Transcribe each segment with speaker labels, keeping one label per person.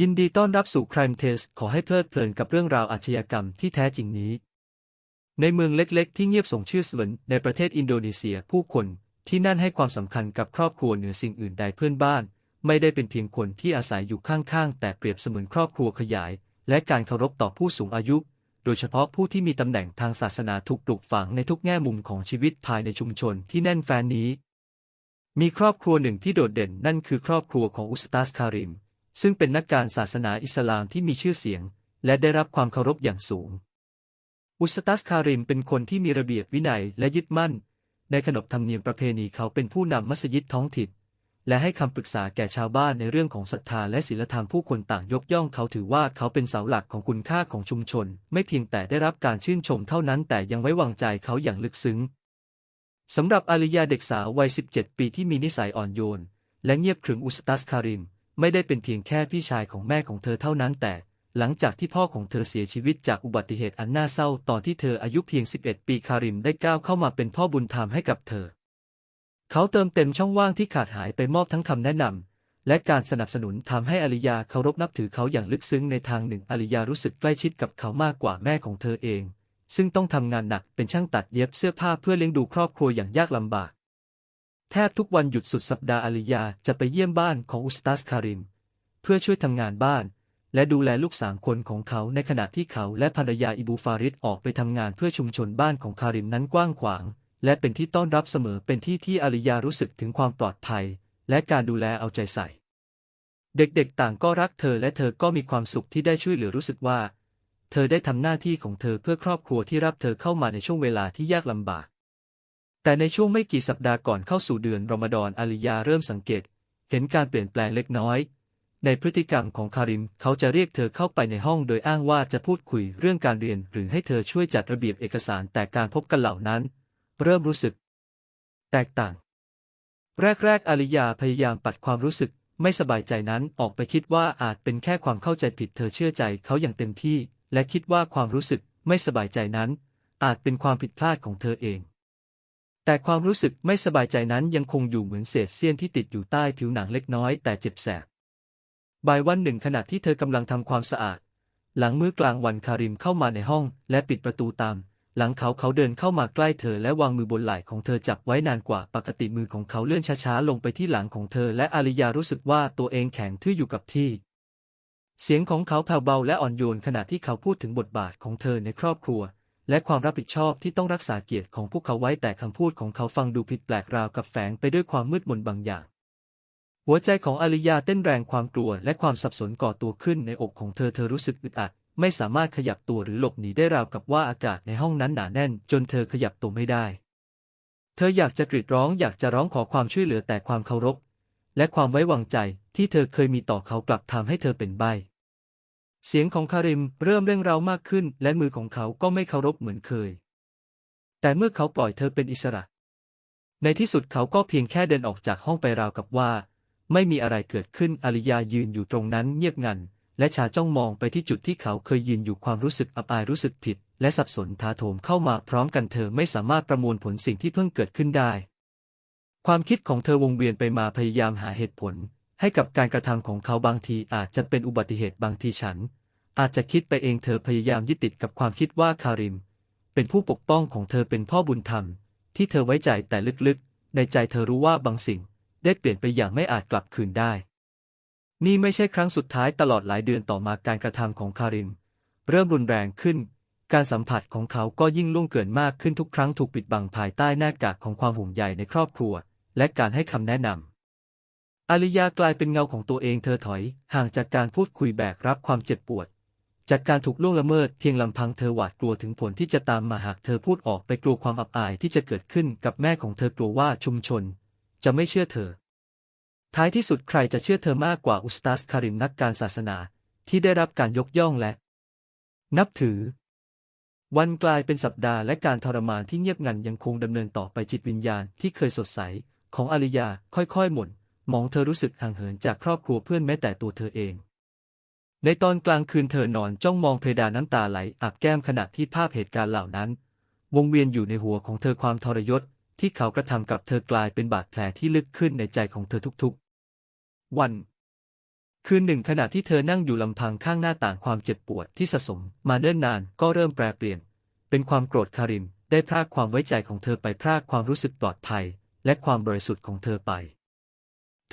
Speaker 1: ยินดีต้อนรับสู่ Crime Test ขอให้เพลิดเพลินกับเรื่องราวอาชญากรรมที่แท้จริงนี้ ในเมืองเล็กๆ ที่เงียบส่งชื่อสวนในประเทศอินโดนีเซียผู้คนที่นั่นให้ความสำคัญกับครอบครัวเหนือสิ่งอื่นใดเพื่อนบ้าน ไม่ได้เป็นเพียงคนที่อาศัยอยู่ข้างๆ แต่เปรียบเสมือนครอบครัวขยาย และการเคารพต่อผู้สูงอายุ โดยเฉพาะผู้ที่มีตำแหน่งทางศาสนาถูกปลูกฝังในทุกแง่มุมของชีวิตภายในชุมชนที่แน่นแฟ้นนี้ มีครอบครัวหนึ่งที่โดดเด่นนั่นคือครอบครัวของอุสตาสคาริม ซึ่งเป็นนักการศาสนาอิสลามที่มีชื่อเสียง และได้รับความเคารพอย่างสูง อุสตัสคาริมเป็นคนที่มีระเบียบวินัยและยึดมั่น ในขนบธรรมเนียมประเพณีเขาเป็นผู้นำมัสยิดท้องถิ่นและให้คำปรึกษาแก่ชาวบ้านในเรื่องของศรัทธาและศีลธรรมผู้คนต่างยกย่องเขาถือว่าเขาเป็นเสาหลักของคุณค่าของชุมชน ไม่เพียงแต่ได้รับการชื่นชมเท่านั้นแต่ยังไว้วางใจเขาอย่างลึกซึ้งสำหรับอาริยาเด็กสาววัย 17 ปีที่มีนิสัยอ่อนโยน และเงียบขรึมอุสตัสคาริม ไม่ได้เป็นเพียงแค่พี่ชายของแม่ของเธอเท่านั้นแต่ หลังจากที่พ่อของเธอเสียชีวิตจากอุบัติเหตุอันน่าเศร้าตอนที่เธออายุเพียง 11 ปีคาริมได้ก้าวเข้ามาเป็นพ่อบุญธรรมให้กับเธอ เขาเติมเต็มช่องว่างที่ขาดหายไปมอบทั้งคำแนะนำและการสนับสนุนทำให้อาริยาเคารพนับถือเขาอย่างลึกซึ้งในทางหนึ่งอาริยารู้สึกใกล้ชิดกับเขามากกว่าแม่ของเธอเอง ซึ่งต้องทำงานหนักเป็นช่างตัดเย็บเสื้อผ้าเพื่อเลี้ยงดูครอบครัวอย่างยากลำบาก แทบทุกวันหยุดสุดสัปดาห์อาริยาจะไปเยี่ยมบ้านของอุสตัสคาริมเพื่อช่วยทำงานบ้าน และดูแลลูกสามคนของเขาในขณะที่เขาและภรรยาอิบูฟาริดออกไปทำงานเพื่อชุมชนบ้านของคาริมนั้นกว้างขวาง และเป็นที่ต้อนรับเสมอเป็นที่ที่อาริยารู้สึกถึงความปลอดภัย และการดูแลเอาใจใส่ เด็กๆต่างก็รักเธอและเธอก็มีความสุขที่ได้ช่วยเหลือรู้สึกว่า เธอได้ทำหน้าที่ของเธอเพื่อครอบครัวที่รับเธอเข้ามาในช่วงเวลาที่ยากลำบาก แต่ในช่วงไม่กี่สัปดาห์ก่อนเข้าสู่เดือนรอมฎอนอาริยาเริ่มสังเกต เห็นการเปลี่ยนแปลงเล็กน้อย ในพฤติกรรมของคาริม เขาจะเรียกเธอเข้าไปในห้องโดยอ้างว่าจะพูดคุยเรื่องการเรียน หรือให้เธอช่วยจัดระเบียบเอกสารแต่การพบกันเหล่านั้น เริ่มรู้สึก แตกต่าง แรกๆอาริยาพยายามปัดความรู้สึกไม่สบายใจนั้นออกไปคิดว่าอาจเป็นแค่ความเข้าใจผิดเธอเชื่อใจเขาอย่างเต็มที่ และคิดว่าความรู้สึกไม่สบายใจนั้น อาจเป็นความผิดพลาดของเธอเอง แต่ความรู้สึกไม่สบายใจนั้นยังคงอยู่เหมือนเศษเสี้ยนที่ติดอยู่ใต้ผิวหนังเล็กน้อยแต่เจ็บแสบ บ่ายวันหนึ่งขณะที่เธอกำลังทำความสะอาด หลังมื้อกลางวันคาริมเข้ามาในห้องและปิดประตูตาม หลังเขาเขาเดินเข้ามาใกล้เธอและวางมือบนไหล่ของเธอจับไว้นานกว่าปกติมือของเขาเลื่อนช้าๆลงไปที่หลังของเธอและอาริยารู้สึกว่าตัวเองแข็งทื่ออยู่กับที่ เสียงของเขาแผ่วเบาและอ่อนโยนขณะที่เขาพูดถึงบทบาทของเธอในครอบครัว และความรับผิดชอบที่ต้องรักษาเกียรติของพวกเขาไว้แต่คำพูดของเขาฟังดูผิดแปลกราวกับแฝงไปด้วยความมืดมนบางอย่าง หัวใจของอาริยาเต้นแรงความกลัวและความสับสนก่อตัวขึ้นในอกของเธอเธอรู้สึกอึดอัด ไม่สามารถขยับตัวหรือหลบหนีได้ราวกับว่าอากาศในห้องนั้นหนาแน่น จนเธอขยับตัวไม่ได้ เธออยากจะกรีดร้องอยากจะร้องขอความช่วยเหลือแต่ความเคารพ และความไว้วางใจที่เธอเคยมีต่อเขากลับทำให้เธอเป็นใบ เสียงของคาริมเริ่มเร่งเร้ามากขึ้น และมือของเขาก็ไม่เคารพเหมือนเคย แต่เมื่อเขาปล่อยเธอเป็นอิสระ ในที่สุดเขาก็เพียงแค่เดินออกจากห้องไปราวกับว่า ไม่มีอะไรเกิดขึ้นอาริยายืนอยู่ตรงนั้นเงียบงัน และชาจ้องมองไปที่จุดที่เขาเคยยืนอยู่ความรู้สึกอับอายรู้สึกผิด และสับสนทาโถมเข้ามาพร้อมกันเธอไม่สามารถประมวลผลสิ่งที่เพิ่งเกิดขึ้นได้ ความคิดของเธอวงเวียนไปมาพยายามหาเหตุผล ให้กับการกระทำของเขาบางทีอาจจะเป็นอุบัติเหตุบางทีฉัน อาจจะคิดไปเองเธอพยายามยึดติดกับความคิดว่าคาริม เป็นผู้ปกป้องของเธอเป็นพ่อบุญธรรม ที่เธอไว้ใจแต่ลึกๆ ในใจเธอรู้ว่าบางสิ่งได้เปลี่ยนไปอย่างไม่อาจกลับคืนได้ นี่ไม่ใช่ครั้งสุดท้ายตลอดหลายเดือนต่อมาการกระทำของคาริม เริ่มรุนแรงขึ้น การสัมผัสของเขาก็ยิ่งล่วงเกินมากขึ้นทุกครั้งถูกปิดบังภายใต้หน้ากากของความห่วงใยในครอบครัว และการให้คำแนะนำ อาริยากลายเป็นเงาของตัวเองเธอถอยห่างจากการพูดคุยแบกรับความเจ็บปวด จากการถูกล่วงละเมิดเพียงลำพังเธอหวาดกลัวถึงผลที่จะตามมาหากเธอพูดออกไปกลัวความอับอายที่จะเกิดขึ้นกับแม่ของเธอกลัวว่าชุมชน จะไม่เชื่อเธอ ท้ายที่สุดใครจะเชื่อเธอมากกว่าอุสตาสคาริมนักการศาสนา ที่ได้รับการยกย่องและ นับถือ วันกลายเป็นสัปดาห์และการทรมานที่เงียบงันยังคงดำเนินต่อไปจิตวิญญาณที่เคยสดใสของอาริยาค่อยๆหม่น มองเธอรู้สึกห่างเหินจากครอบครัวเพื่อนแม้แต่ตัวเธอเอง ในตอนกลางคืนเธอนอนจ้องมองเพดานน้ำตาไหลอาบแก้มขณะที่ภาพเหตุการณ์เหล่านั้น วงเวียนอยู่ในหัวของเธอความทรยศที่เขากระทำกับเธอกลายเป็นบาดแผลที่ลึกขึ้นในใจของเธอทุกๆ วัน คืนหนึ่งขณะที่เธอนั่งอยู่ลำพังข้างหน้าต่างความเจ็บปวดที่สะสม มาเนิ่นนานก็เริ่มแปรเปลี่ยน เป็นความโกรธคาริมได้พรากความไว้ใจของเธอไปพรากความรู้สึกปลอดภัย และความบริสุทธิ์ของเธอไป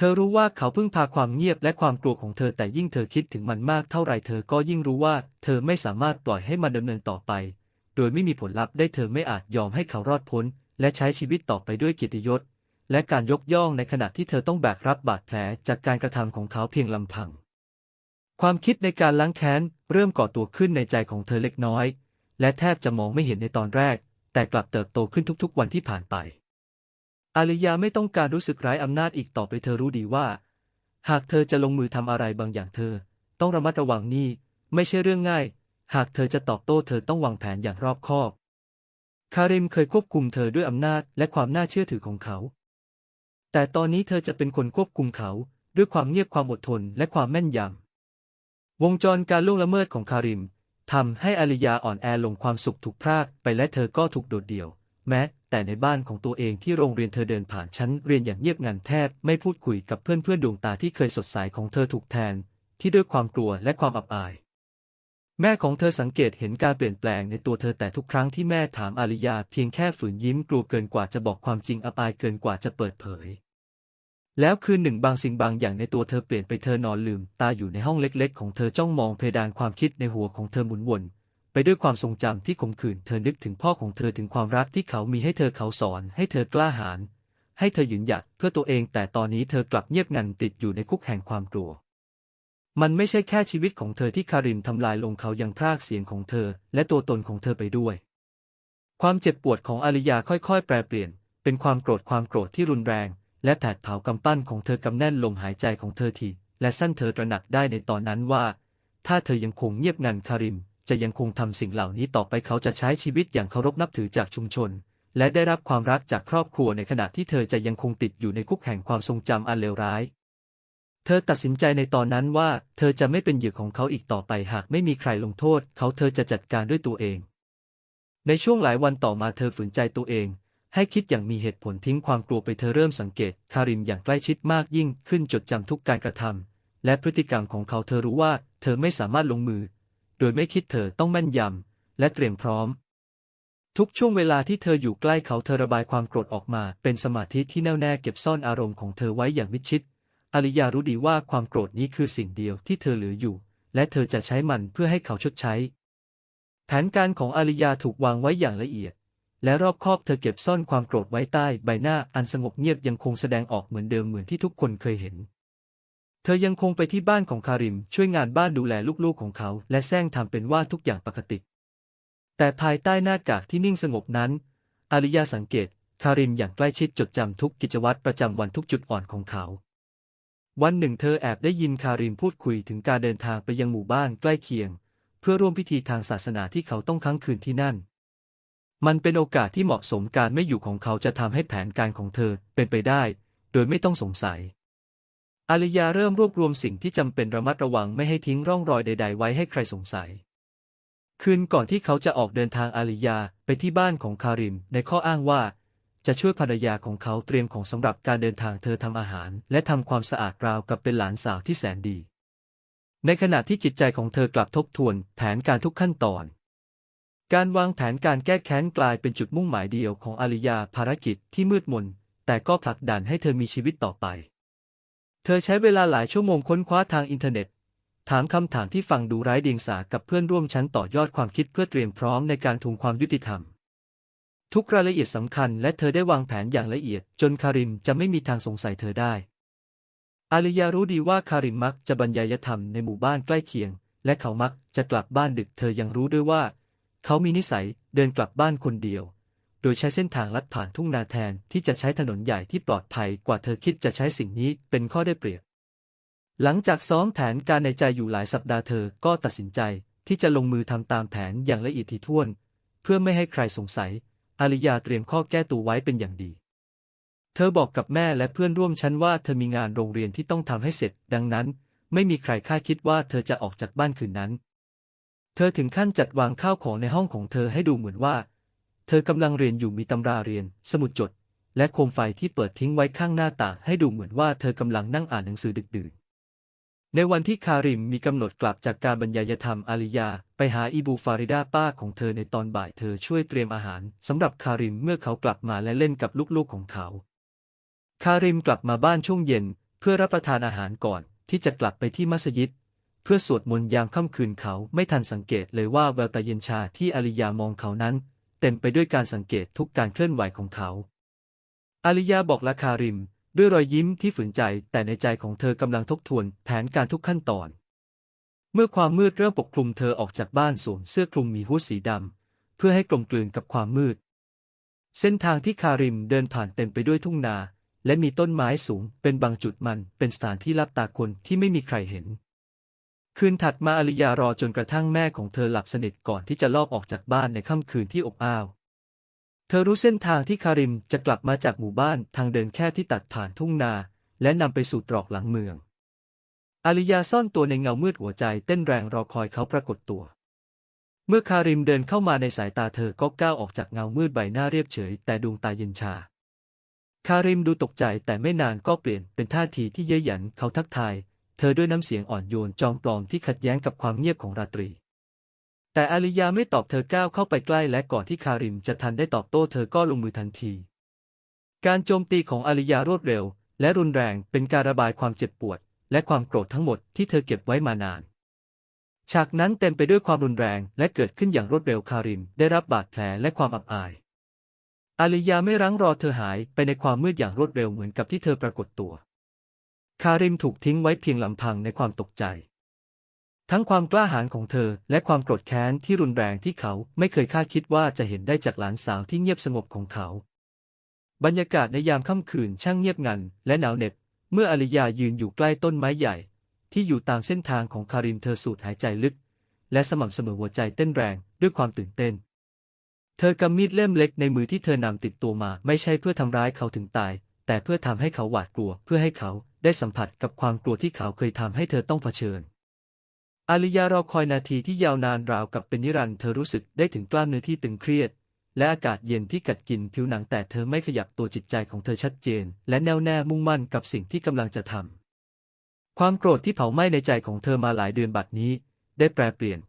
Speaker 1: เธอรู้ว่าเขาพึ่งพาความเงียบและความกลัวของเธอแต่ยิ่งเธอคิดถึงมันมากเท่าไรเธอก็ยิ่งรู้ว่า เธอไม่สามารถปล่อยให้มันดำเนินต่อไป โดยไม่มีผลลัพธ์ได้เธอไม่อาจยอมให้เขารอดพ้น และใช้ชีวิตต่อไปด้วยเกียรติยศ และการยกย่องในขณะที่เธอต้องแบกรับบาดแผลจากการกระทำของเขาเพียงลำพัง ความคิดในการล้างแค้นเริ่มก่อตัวขึ้นในใจของเธอเล็กน้อย และแทบจะมองไม่เห็นในตอนแรก แต่กลับเติบโตขึ้นทุกๆ วันที่ผ่านไป อาริยาไม่ต้องการรู้สึกร้ายอำนาจอีกต่อไปเธอรู้ดีว่า หากเธอจะลงมือทำอะไรบางอย่างเธอ ต้องระมัดระวังนี่ ไม่ใช่เรื่องง่าย หากเธอจะตอบโต้เธอต้องวางแผนอย่างรอบคอบ คาริมเคยควบคุมเธอด้วยอำนาจและความน่าเชื่อถือของเขา แต่ตอนนี้เธอจะเป็นคนควบคุมเขาด้วยความเงียบความอดทนและความแม่นยำวงจรการล่วงละเมิดของคาริมทำให้อาริยาอ่อนแอลงความสุขถูกพรากไปและเธอก็ถูกโดดเดี่ยว แม้ แต่ในบ้านของตัวเองที่โรงเรียนเธอเดินผ่านชั้นเรียนอย่างเงียบงันแทบไม่พูดคุยกับเพื่อนเพื่อนดวงตาที่เคยสดใสของเธอถูกแทน ที่ด้วยความกลัวและความอับอาย แม่ของเธอสังเกตเห็นการเปลี่ยนแปลงในตัวเธอแต่ทุกครั้งที่แม่ถามอาริยาเพียงแค่ฝืนยิ้มกลัวเกินกว่าจะบอกความจริงอับอายเกินกว่าจะเปิดเผย แล้วคืนหนึ่งบางสิ่งบางอย่างในตัวเธอเปลี่ยนไปเธอนอนลืม ตาอยู่ในห้องเล็ก ๆ ของเธอจ้องมองเพดานความคิดในหัวของเธอหมุนวน ไปด้วยความทรงจำที่ขมขื่นเธอนึกถึงพ่อของเธอถึงความรักที่เขามีให้เธอเขาสอน ให้เธอกล้าหาญให้เธอหยืนหยัดเพื่อตัวเอง แต่ตอนนี้เธอกลับเงียบงันติดอยู่ในคุกแห่งความกลัว มันไม่ใช่แค่ชีวิตของเธอที่คาริมทำลายลงเขายังพรากเสียงของเธอ และตัวตนของเธอไปด้วย ความเจ็บปวดของอาริยาค่อยๆ แปรเปลี่ยน เป็นความโกรธความโกรธที่รุนแรง และแผดเผากำปั้นของเธอกำแน่นลมหายใจของเธอทีและสั้นเธอตระหนักได้ในตอนนั้นว่า ถ้าเธอยังคงเงียบงันคาริม จะยังคงทำสิ่งเหล่านี้ต่อไปเขาจะใช้ชีวิตอย่างเคารพนับถือจากชุมชน และได้รับความรักจากครอบครัวในขณะที่เธอจะยังคงติดอยู่ในคุกแห่งความทรงจำอันเลวร้าย เธอตัดสินใจในตอนนั้นว่า เธอจะไม่เป็นเหยื่อของเขาอีกต่อไปหากไม่มีใครลงโทษ เขาเธอจะจัดการด้วยตัวเอง ในช่วงหลายวันต่อมาเธอฝืนใจตัวเองให้คิดอย่างมีเหตุผลทิ้งความกลัวไปเธอเริ่มสังเกต คาริมอย่างใกล้ชิดมากยิ่งขึ้นจดจำทุกการกระทำและพฤติกรรมของเขาเธอรู้ว่า เธอไม่สามารถลงมือ โดยไม่คิดเธอต้องแม่นยำและเตรียมพร้อม ทุกช่วงเวลาที่เธออยู่ใกล้เขาเธอระบายความโกรธออกมา เป็นสมาธิที่แน่วแน่เก็บซ่อนอารมณ์ของเธอไว้อย่างมิดชิดอาริยารู้ดีว่าความโกรธนี้คือสิ่งเดียวที่เธอเหลืออยู่ และเธอจะใช้มันเพื่อให้เขาชดใช้ แผนการของอาริยาถูกวางไว้อย่างละเอียด และรอบคอบเธอเก็บซ่อนความโกรธไว้ใต้ ใบหน้าอันสงบเงียบยังคงแสดงออกเหมือนเดิมเหมือนที่ทุกคนเคยเห็น เธอยังคงไปที่บ้านของคาริม ช่วยงานบ้านดูแลลูกๆของเขา และแซงทำเป็นว่าทุกอย่างปกติ แต่ภายใต้หน้ากากที่นิ่งสงบนั้น อาริยาสังเกต คาริมอย่างใกล้ชิดจดจำทุกกิจวัตรประจำวันทุกจุดอ่อนของเขา วันหนึ่งเธอแอบได้ยินคาริมพูดคุยถึงการเดินทางไปยังหมู่บ้านใกล้เคียง เพื่อร่วมพิธีทางศาสนาที่เขาต้องค้างคืนที่นั่น มันเป็นโอกาสที่เหมาะสมการไม่อยู่ของเขาจะทำให้แผนการของเธอเป็นไปได้ โดยไม่ต้องสงสัย อาริยาเริ่มรวบรวมสิ่งที่จำเป็นระมัดระวังไม่ให้ทิ้งร่องรอยใด ๆ ไว้ให้ใครสงสัย คืนก่อนที่เขาจะออกเดินทางอาริยาไปที่บ้านของคาริม ในข้ออ้างว่า จะช่วยภรรยาของเขาเตรียมของสำหรับการเดินทางเธอทำอาหาร และทำความสะอาดราวกับเป็นหลานสาวที่แสนดี ในขณะที่จิตใจของเธอกลับทบทวนแผนการทุกขั้นตอน การวางแผนการแก้แค้นกลายเป็นจุดมุ่งหมายเดียวของอาริยาภารกิจที่มืดมนแต่ก็ผลักดันให้เธอมีชีวิตต่อไป เธอใช้เวลาหลายชั่วโมงค้นคว้าทางอินเทอร์เน็ต ถามคำถามที่ฟังดูไร้เดียงสากับเพื่อนร่วมชั้นต่อยอดความคิดเพื่อเตรียมพร้อมในการทวงความยุติธรรม ทุกรายละเอียดสำคัญและเธอได้วางแผนอย่างละเอียด จนคาริมจะไม่มีทางสงสัยเธอได้ อาริยารู้ดีว่าคาริมมักจะบรรยายธรรมในหมู่บ้านใกล้เคียง และเขามักจะกลับบ้านดึกเธอยังรู้ด้วยว่า เขามีนิสัยเดินกลับบ้านคนเดียว โดยใช้เส้นทางลัดผ่านทุ่งนาแทนที่จะใช้ถนนใหญ่ที่ปลอดภัยกว่าเธอคิดจะใช้สิ่งนี้เป็นข้อได้เปรียบ หลังจากซ้อมแผนการในใจอยู่หลายสัปดาห์เธอก็ตัดสินใจที่จะลงมือทำตามแผนอย่างละเอียดถี่ถ้วน เพื่อไม่ให้ใครสงสัย อาริยาเตรียมข้อแก้ตัวไว้เป็นอย่างดี เธอบอกกับแม่และเพื่อนร่วมชั้นว่าเธอมีงานโรงเรียนที่ต้องทำให้เสร็จ ดังนั้น ไม่มีใครคาดคิดว่าเธอจะออกจากบ้านคืนนั้น เธอถึงขั้นจัดวางข้าวของในห้องของเธอให้ดูเหมือนว่า เธอกำลังเรียนอยู่มีตำราเรียน สมุดจด และโคมไฟที่เปิดทิ้งไว้ข้างหน้าต่างให้ดูเหมือนว่าเธอกำลังนั่งอ่านหนังสือดึกดื่นในวันที่คาริมมีกำหนดกลับจากการบรรยายธรรมอาลิยา ไปหาอีบูฟาริดาป้าของเธอในตอนบ่ายเธอช่วยเตรียมอาหารสำหรับคาริมเมื่อเขากลับมาและเล่นกับลูกๆของเขา คาริมกลับมาบ้านช่วงเย็น เพื่อรับประทานอาหารก่อน ที่จะกลับไปที่มัสยิด เพื่อสวดมนต์ยามค่ำคืนเขาไม่ทันสังเกตเลยว่าแววตาเย็นชาที่อาลิยามองเขานั้น เต็มไปด้วยการสังเกตทุกการเคลื่อนไหวของเขาอาลิยาบอกละคาริม ด้วยรอยยิ้มที่ฝืนใจแต่ในใจของเธอกำลังทบทวนแผนการทุกขั้นตอน เมื่อความมืดเริ่มปกคลุมเธอออกจากบ้านสวมเสื้อคลุมมีฮู้ดสีดำเพื่อให้กลมกลืนกับความมืด เส้นทางที่คาริมเดินผ่านเต็มไปด้วยทุ่งนา และมีต้นไม้สูงเป็นบางจุดมันเป็นสถานที่ลับตาคนที่ไม่มีใครเห็น คืนถัดมาอาลิยารอจนกระทั่งแม่ของเธอหลับสนิทก่อนที่จะลอบออกจากบ้านในค่ำคืนที่อบอ้าว เธอรู้เส้นทางที่คาริมจะกลับมาจากหมู่บ้านทางเดินแคบที่ตัดผ่านทุ่งนา และนำไปสู่ตรอกหลังเมือง อาลิยาซ่อนตัวในเงามืดหัวใจเต้นแรงรอคอยเขาปรากฏตัว เมื่อคาริมเดินเข้ามาในสายตาเธอก็ก้าวออกจากเงามืดใบหน้าเรียบเฉย แต่ดวงตาเย็นชาคาริมดูตกใจแต่ไม่นานก็เปลี่ยนเป็นท่าทีที่เย้ยหยันเขาทักทาย เธอด้วยน้ำเสียงอ่อนโยนจอมปลอมที่ขัดแย้งกับความเงียบของราตรี แต่อาลิยาไม่ตอบเธอก้าวเข้าไปใกล้และก่อนที่คาริมจะทันได้ตอบโต้เธอก็ลงมือทันที การโจมตีของอาลิยารวดเร็ว และรุนแรงเป็นการระบายความเจ็บปวด และความโกรธทั้งหมดที่เธอเก็บไว้มานาน ฉากนั้นเต็มไปด้วยความรุนแรงและเกิดขึ้นอย่างรวดเร็วคาริมได้รับบาดแผลและความอับอาย อาลิยาไม่รั้งรอเธอหายไปในความมืดอย่างรวดเร็วเหมือนกับที่เธอปรากฏตัว คาริมถูกทิ้งไว้เพียงลำพังในความตกใจ ทั้งความกล้าหาญของเธอ และความโกรธแค้นที่รุนแรงที่เขาไม่เคยคาดคิดว่าจะเห็นได้จากหลานสาวที่เงียบสงบของเขา บรรยากาศในยามค่ำคืนช่างเงียบงันและหนาวเหน็บ เมื่ออาลิยายืนอยู่ใกล้ต้นไม้ใหญ่ ที่อยู่ตามเส้นทางของคาริมเธอสูดหายใจลึก และสม่ำเสมอหัวใจเต้นแรงด้วยความตื่นเต้นเธอกำมีดเล่มเล็กในมือที่เธอนำติดตัวมา ไม่ใช่เพื่อทำร้ายเขาถึงตาย แต่เพื่อทำให้เขาหวาดกลัวเพื่อให้เขาได้สัมผัสกับความกลัวที่เขาเคยทำให้เธอต้องเผชิญ อาลิยารอคอยนาทีที่ยาวนานราวกับเป็นนิรันดร์เธอรู้สึกได้ถึงกล้ามเนื้อที่ตึงเครียด และอากาศเย็นที่กัดกินผิวหนังแต่เธอไม่ขยับตัวจิตใจของเธอชัดเจน และแน่วแน่มุ่งมั่นกับสิ่งที่กำลังจะทำความโกรธที่เผาไหม้ในใจของเธอมาหลายเดือนบัดนี้ ได้แปรเปลี่ยน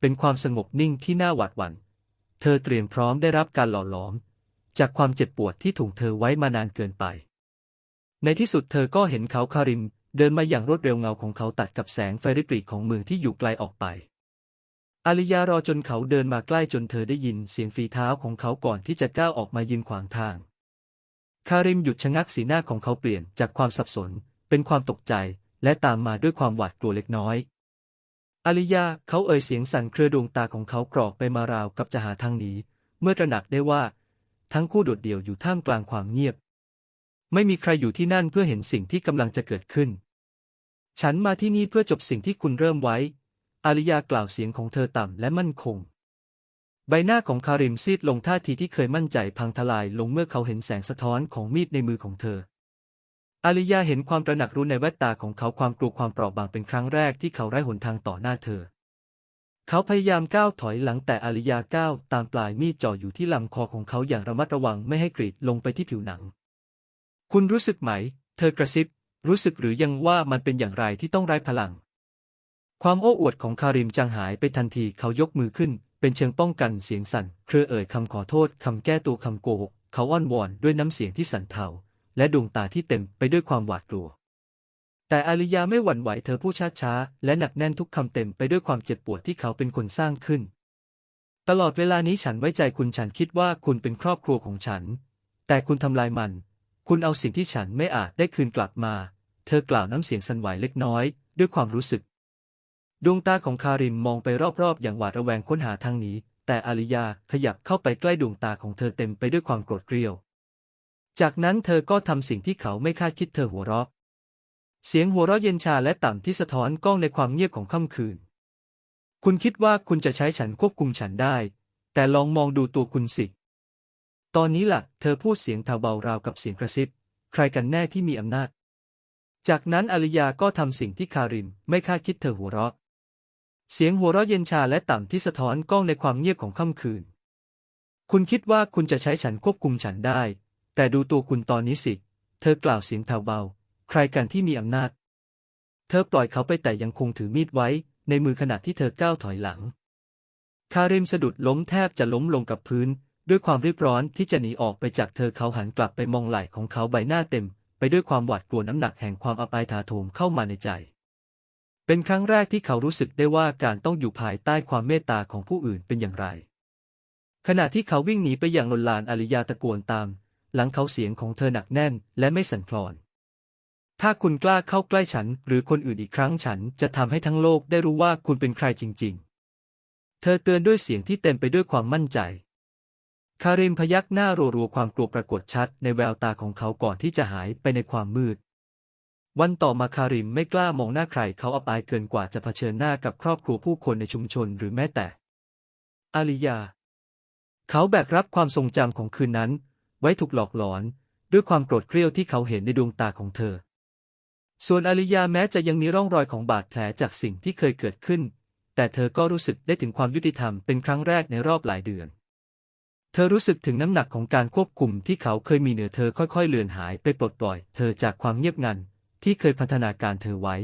Speaker 1: เป็นความสงบนิ่งที่น่าหวาดหวัน่นเธอเตรียมพร้อมได้รับการหล่อหลอม จากความเจ็บปวดที่ถูกเธอไว้มานานเกินไป ในที่สุดเธอก็เห็นเขาคาริม เดินมาอย่างรวดเร็วเงาของเขาตัดกับแสงไฟริบหรี่ของเมืองที่อยู่ไกลออกไป อาลิยารอจนเขาเดินมาใกล้จนเธอได้ยินเสียงฝีเท้าของเขาก่อนที่จะก้าวออกมายืนขวางทาง คาริมหยุดชะงักสีหน้าของเขาเปลี่ยนจากความสับสน เป็นความตกใจ และตามมาด้วยความหวาดกลัวเล็กน้อยอาลิยาเขาเอ่ยเสียงสั่นเครือดวงตาของเขากรอกไปมาราวกับจะหาทางหนีเมื่อตระหนักได้ว่า ทั้งคู่โดดเดี่ยวอยู่ท่ามกลางความเงียบ ไม่มีใครอยู่ที่นั่นเพื่อเห็นสิ่งที่กำลังจะเกิดขึ้น ฉันมาที่นี่เพื่อจบสิ่งที่คุณเริ่มไว้ อาลิยากล่าวเสียงของเธอต่ำและมั่นคง ใบหน้าของคาริมซีดลงท่าทีที่เคยมั่นใจพังทลายลงเมื่อเขาเห็นแสงสะท้อนของมีดในมือของเธอ อาลิยาเห็นความตระหนักรู้ในแววตาของเขาความกลัวความเปราะบางเป็นครั้งแรกที่เขาไร้หนทางต่อหน้าเธอ เขาพยายามก้าวถอยหลังแต่อาลิยาก้าวตามปลายมีดจ่ออยู่ที่ลำคอของเขาอย่างระมัดระวังไม่ให้กรีดลงไปที่ผิวหนัง คุณรู้สึกไหม เธอกระซิบ รู้สึกหรือยังว่ามันเป็นอย่างไรที่ต้องไร้พลัง ความโอ้อวดของคาริมจางหายไปทันทีเขายกมือขึ้น เป็นเชิงป้องกันเสียงสั่น เครือเอ่ยคำขอโทษคำแก้ตัวคำโกหกเขาอ้อนวอนด้วยน้ำเสียงที่สั่นเทาและดวงตาที่เต็มไปด้วยความหวาดกลัว แต่อาลิยาไม่หวั่นไหวเธอพูดช้าๆและหนักแน่นทุกคำเต็มไปด้วยความเจ็บปวดที่เขาเป็นคนสร้างขึ้น ตลอดเวลานี้ฉันไว้ใจคุณฉันคิดว่าคุณเป็นครอบครัวของฉัน แต่คุณทำลายมัน คุณเอาสิ่งที่ฉันไม่อาจได้คืนกลับมา เธอกล่าวน้ำเสียงสั่นไหวเล็กน้อย ด้วยความรู้สึก ดวงตาของคาริมมองไปรอบๆ อย่างหวาดระแวงค้นหาทางหนี้แต่อาลิยาขยับเข้าไปใกล้ดวงตาของเธอเต็มไปด้วยความโกรธเกรี้ยว จากนั้นเธอก็ทำสิ่งที่เขาไม่คาดคิดเธอหัวเราะ เสียงหัวเราะเย็นชาและต่ำที่สะท้อนกล้องในความเงียบของค่ำคืน คุณคิดว่าคุณจะใช้ฉันควบคุมฉันได้ แต่ลองมองดูตัวคุณสิ ตอนนี้ล่ะ เธอพูดเสียงแผ่วเบาราวกับเสียงกระซิบ ใครกันแน่ที่มีอำนาจ จากนั้นอาริยาก็ทำสิ่งที่คาริมไม่คาดคิดเธอหัวเราะ เสียงหัวเราะเย็นชาและต่ำที่สะท้อนกล้องในความเงียบของค่ำคืน คุณคิดว่าคุณจะใช้ฉันควบคุมฉันได้ แต่ดูตัวคุณตอนนี้สิ เธอกล่าวเสียงแผ่วเบา ใครกันที่มีอำนาจ เธอปล่อยเขาไปแต่ยังคงถือมีดไว้ ในมือขณะที่เธอก้าวถอยหลัง คาริมสะดุดล้มแทบจะล้มลงกับพื้น ด้วยความรีบร้อนที่จะหนีออกไปจากเธอเขาหันกลับไปมองไหล่ของเขาใบหน้าเต็ม ไปด้วยความหวาดกลัวน้ำหนักแห่งความอับอายถาโถมเข้ามาในใจ เป็นครั้งแรกที่เขารู้สึกได้ว่าการต้องอยู่ภายใต้ความเมตตาของผู้อื่นเป็นอย่างไร ขณะที่เขาวิ่งหนีไปอย่างลนลานอาริยาตะโกนตาม หลังเขาเสียงของเธอหนักแน่นและไม่สั่นคลอน ถ้าคุณกล้าเข้าใกล้ฉัน หรือคนอื่นอีกครั้งฉันจะทำให้ทั้งโลกได้รู้ว่าคุณเป็นใครจริง ๆ เธอเตือนด้วยเสียงที่เต็มไปด้วยความมั่นใจ คาริมพยักหน้ารัวๆความกลัวปรากฏชัดในแววตาของเขาก่อนที่จะหายไปในความมืด วันต่อมาคาริมไม่กล้ามองหน้าใครเขาอับอายเกินกว่าจะเผชิญหน้ากับครอบครัวผู้คนในชุมชนหรือแม้แต่ อาลิยา เขาแบกรับความทรงจำของคืนนั้น ไว้ถูกหลอกหลอน ด้วยความโกรธเกรี้ยวที่เขาเห็นในดวงตาของเธอ ส่วนอาลิยาแม้จะยังมีร่องรอยของบาดแผลจากสิ่งที่เคยเกิดขึ้น แต่เธอก็รู้สึกได้ถึงความยุติธรรมเป็นครั้งแรกในรอบหลายเดือน เธอรู้สึกถึงน้ำหนักของการควบคุมที่เขาเคยมีเหนือเธอค่อยๆเลือนหายไปปลดปล่อยเธอจากความเงียบงันที่เคยพัฒนาการเธอไว้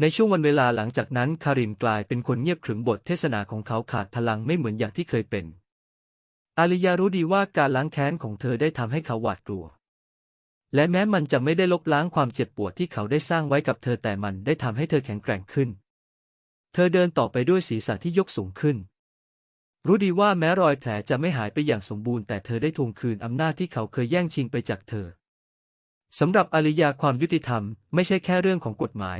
Speaker 1: ในช่วงวันเวลาหลังจากนั้นคาริมกลายเป็นคนเงียบขรึมบทเทศนาของเขาขาดพลังไม่เหมือนอย่างที่เคยเป็นอาลิยารู้ดีว่าการล้างแค้นของเธอได้ทำให้เขาหวาดกลัว และแม้มันจะไม่ได้ลบล้างความเจ็บปวดที่เขาได้สร้างไว้กับเธอแต่มันได้ทำให้เธอแข็งแกร่งขึ้น เธอเดินต่อไปด้วยศีรษะที่ยกสูงขึ้น รู้ดีว่าแม้รอยแผลจะไม่หายไปอย่างสมบูรณ์แต่เธอได้ทวงคืนอำนาจที่เขาเคยแย่งชิงไปจากเธอสำหรับอาริยาความยุติธรรมไม่ใช่แค่เรื่องของกฎหมาย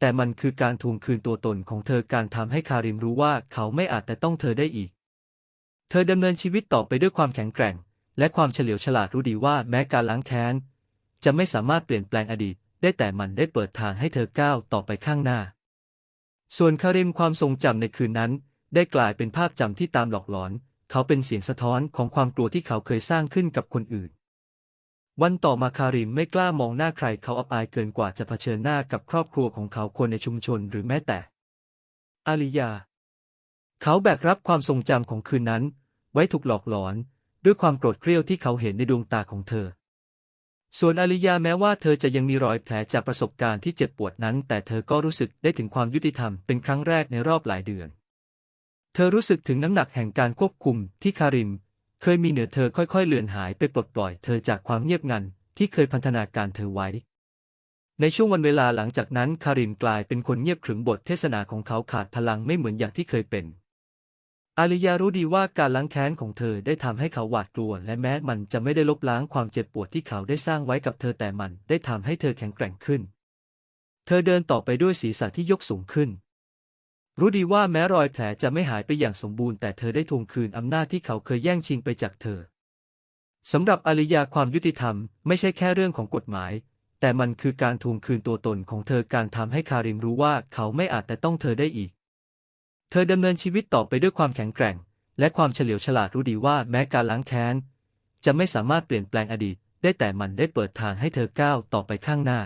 Speaker 1: แต่มันคือการทวงคืนตัวตนของเธอการทำให้คาริมรู้ว่าเขาไม่อาจแต่ต้องเธอได้อีก เธอดำเนินชีวิตต่อไปด้วยความแข็งแกร่ง และความเฉลียวฉลาดรู้ดีว่าแม้การล้างแค้น จะไม่สามารถเปลี่ยนแปลงอดีต ได้แต่มันได้เปิดทางให้เธอก้าวต่อไปข้างหน้า ส่วนคาริมความทรงจำในคืนนั้น ได้กลายเป็นภาพจำที่ตามหลอกหลอน เขาเป็นเสียงสะท้อนของความกลัวที่เขาเคยสร้างขึ้นกับคนอื่น วันต่อมาคาริมไม่กล้ามองหน้าใครเขาอับอายเกินกว่าจะเผชิญหน้ากับครอบครัวของเขาคนในชุมชนหรือแม้แต่ อาลิยา เขาแบกรับความทรงจำของคืนนั้น ไว้ถูกหลอกหลอน ด้วยความโกรธเกรี้ยวที่เขาเห็นในดวงตาของเธอ ส่วนอาลิยาแม้ว่าเธอจะยังมีรอยแผลจากประสบการณ์ที่เจ็บปวดนั้น แต่เธอก็รู้สึกได้ถึงความยุติธรรมเป็นครั้งแรกในรอบหลายเดือน เธอรู้สึกถึงน้ำหนักแห่งการควบคุมที่คาริม เคยมีเหนือเธอค่อยๆเลือนหายไปปลดปล่อยเธอจากความเงียบงันที่เคยพันธนาการเธอไว้ ในช่วงวันเวลาหลังจากนั้นคาริมกลายเป็นคนเงียบขรึมบทเทศนาของเขาขาดพลังไม่เหมือนอย่างที่เคยเป็น อาลิยารู้ดีว่าการล้างแค้นของเธอได้ทำให้เขาหวาดกลัว และแม้มันจะไม่ได้ลบล้างความเจ็บปวดที่เขาได้สร้างไว้กับเธอแต่มันได้ทำให้เธอแข็งแกร่งขึ้น เธอเดินต่อไปด้วยศีรษะที่ยกสูงขึ้น รู้ดีว่าแม้รอยแผลจะไม่หายไปอย่างสมบูรณ์แต่เธอได้ทวงคืนอำนาจที่เขาเคยแย่งชิงไปจากเธอสำหรับอาริยาความยุติธรรมไม่ใช่แค่เรื่องของกฎหมาย แต่มันคือการทวงคืนตัวตนของเธอการทำให้คาริมรู้ว่าเขาไม่อาจแต่ต้องเธอได้อีก เธอดำเนินชีวิตต่อไปด้วยความแข็งแกร่ง และความเฉลียวฉลาดรู้ดีว่าแม้การล้างแค้น จะไม่สามารถเปลี่ยนแปลงอดีต ได้แต่มันได้เปิดทางให้เธอก้าวต่อไปข้างหน้า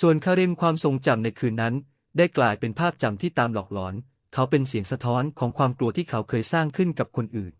Speaker 1: ส่วนคาริมความทรงจำในคืนนั้น ได้กลายเป็นภาพจำที่ตามหลอกหลอน เขาเป็นเสียงสะท้อนของความกลัวที่เขาเคยสร้างขึ้นกับคนอื่น